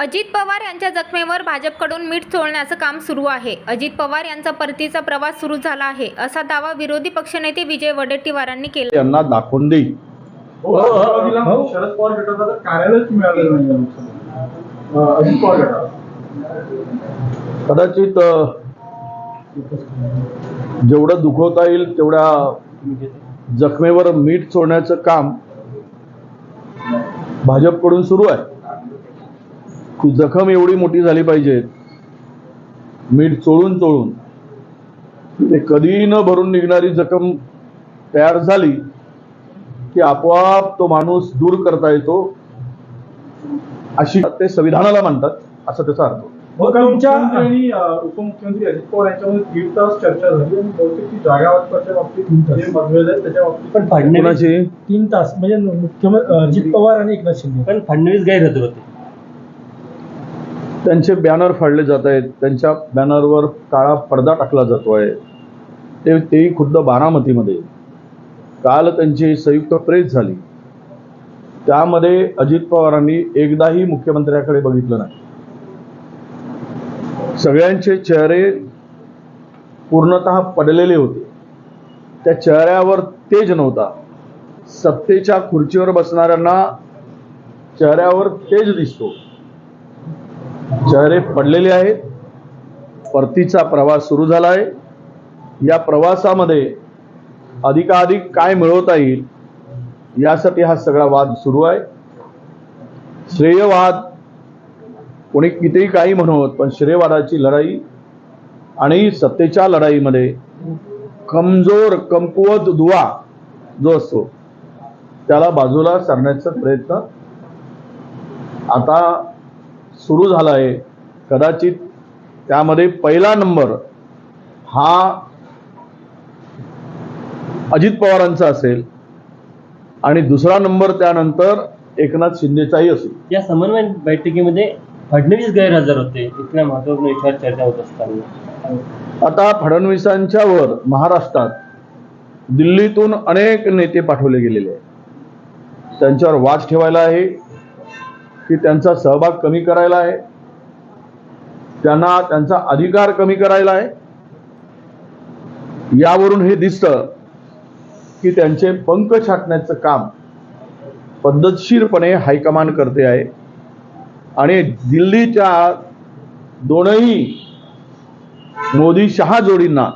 अजित पवार यांच्या जखमेवर भाजपकडून मीठ चोळण्याचं काम सुरू आहे. अजित पवार यांचा परतीचा प्रवास सुरू झाला आहे. असा दावा विरोधी पक्षनेते विजय वडेट्टीवारांनी केला. यांना दाखवून देईल शरद पवार कार्यालयच मिळालेलं नाही अजित पवार गटाला. कदाचित जेवढं दुखवता येईल तेवढ्या जखमेवर मीठ चोळण्याचं काम भाजपकडून सुरू आहे. जखम एवढी मोठी झाली पाहिजे. मीठ चोळून चोळून. ते कधी न भरून निघणारी जखम तयार झाली की आपोआप तो माणूस दूर करता येतो. अशी ते संविधानाला म्हणतात असं त्याचा अर्थ. मुख्यमंत्री आणि उपमुख्यमंत्री अजित पवार यांच्यामध्ये दीड तास चर्चा झाली आणि बहुतेक ती जागा वाटपाच्या बाबतीत त्याच्या बाबतीत पण फडणवीस तीन तास. म्हणजे मुख्यमंत्री अजित पवार आणि एकनाथ शिंदे. पण फडणवीस गैरहजर होते. त्यांचे बॅनर फाडले जात आहेत. त्यांच्या बॅनरवर काळा पडदा टाकला जातो आहे ते तेही खुद्द बारामतीमध्ये. काल त्यांची संयुक्त प्रेस झाली. त्यामध्ये अजित पवारांनी एकदाही मुख्यमंत्र्याकडे बघितलं नाही. सगळ्यांचे चेहरे पूर्णतः पडलेले होते. त्या चेहऱ्यावर तेज नव्हता. सत्तेच्या खुर्चीवर बसणाऱ्यांना चेहऱ्यावर तेज दिसतो. शहरे पडलेले आहेत. परतीचा प्रवास सुरू झाला आहे या प्रवासामध्ये अधिकाधिक काय मिळवता येईल यासाठी हा सगळा वाद सुरू आहे. श्रेयवाद कोणी कितीही काही म्हणत पण श्रेयवादाची लढाई आणि सत्तेच्या लढाईमध्ये कमजोर कमकुवत दुवा जो असतो त्याला बाजूला सरण्याचा प्रयत्न. आता सुरू झाला आहे कदाचित त्यामध्ये पहिला नंबर हा अजित पवारांचा असेल आणि दुसरा नंबर त्यानंतर एकनाथ शिंदेचाही असेल. या समन्वय बैठकीमध्ये फडणवीस गैरहजर होते इथल्या महत्त्वपूर्ण विषयावर चर्चा होत असताना. आता फडणवीसांच्या वर महाराष्ट्रात दिल्लीतून अनेक नेते पाठवले गेलेले आहेत. त्यांच्यावर वाच ठेवायला आहे. की त्यांचा सहभाग कमी करायला आहे. त्यांना त्यांचा अधिकार कमी करायला आहे. यावरून हे दिसतं की त्यांचे पंख छाटण्याचं काम पद्धतशीरपणे हायकमांड करते आहे. आणि दिल्लीच्या दोनही मोदी शहा जोडींना